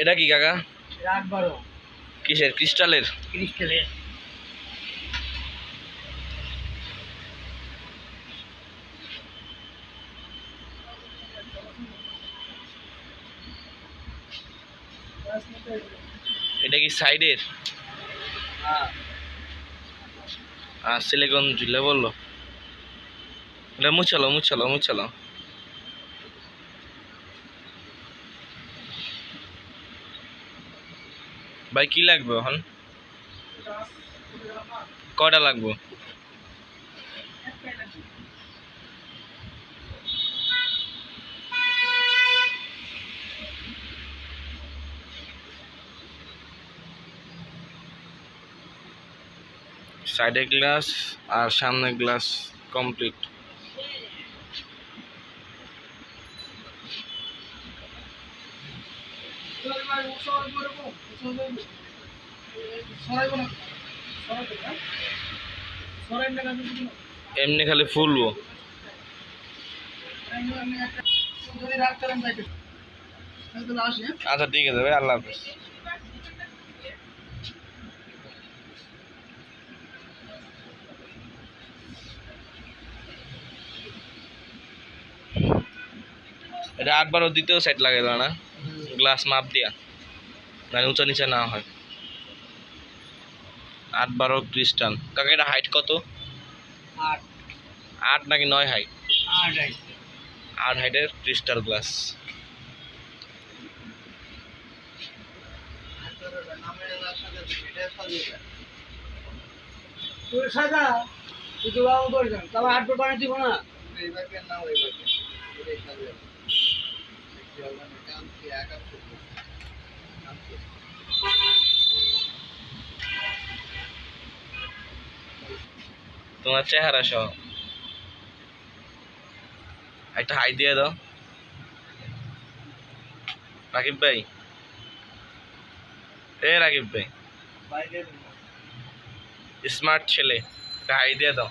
এটা কি কাকা? কিসের? ক্রিস্টালের? ক্রিস্টালের। এটা কি সাইডের? হ্যাঁ। আর সিলিকন ঝুলে বলল। এটা মুছালো মুছালো মুছালো। ভাই কি লাগবে এখন? কয়টা লাগবে? সাইডে গ্লাস আর সামনে গ্লাস কমপ্লিট। এমনি খালি ফুলবো। আচ্ছা ঠিক আছে ভাই, আল্লাহ হাফিজ। এটা আটবারও দ্বিতীয় সাইড লাগে না? গ্লাস মাপ দিয়া না উঁচা নিচে না হয়। আট বারো ক্রিস্টাল কাকা এটা হাইট কত? আট। নাকি নয় হাইট আট হাইটের ক্রিস্টাল গ্লাস বাবু করছেন। তবে আট বানিয়ে দিব না। তোমার চেহারা সহ। একটা হাই দিয়ে দাও। রাকিব ভাই। এ রাকিব ভাই। স্মার্ট ছেলে। একটা হাই দিয়ে দাও।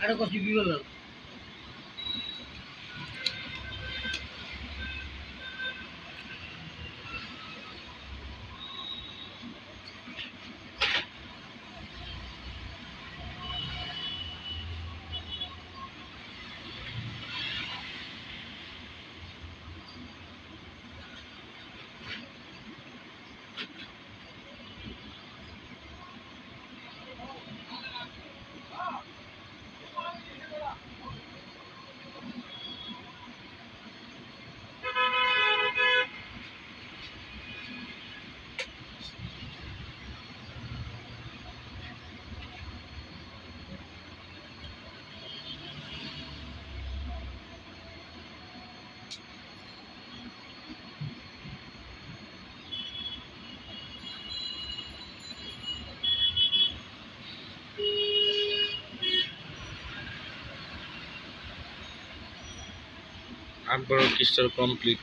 আরে কষ্ট কি আট বারো কমপ্লিট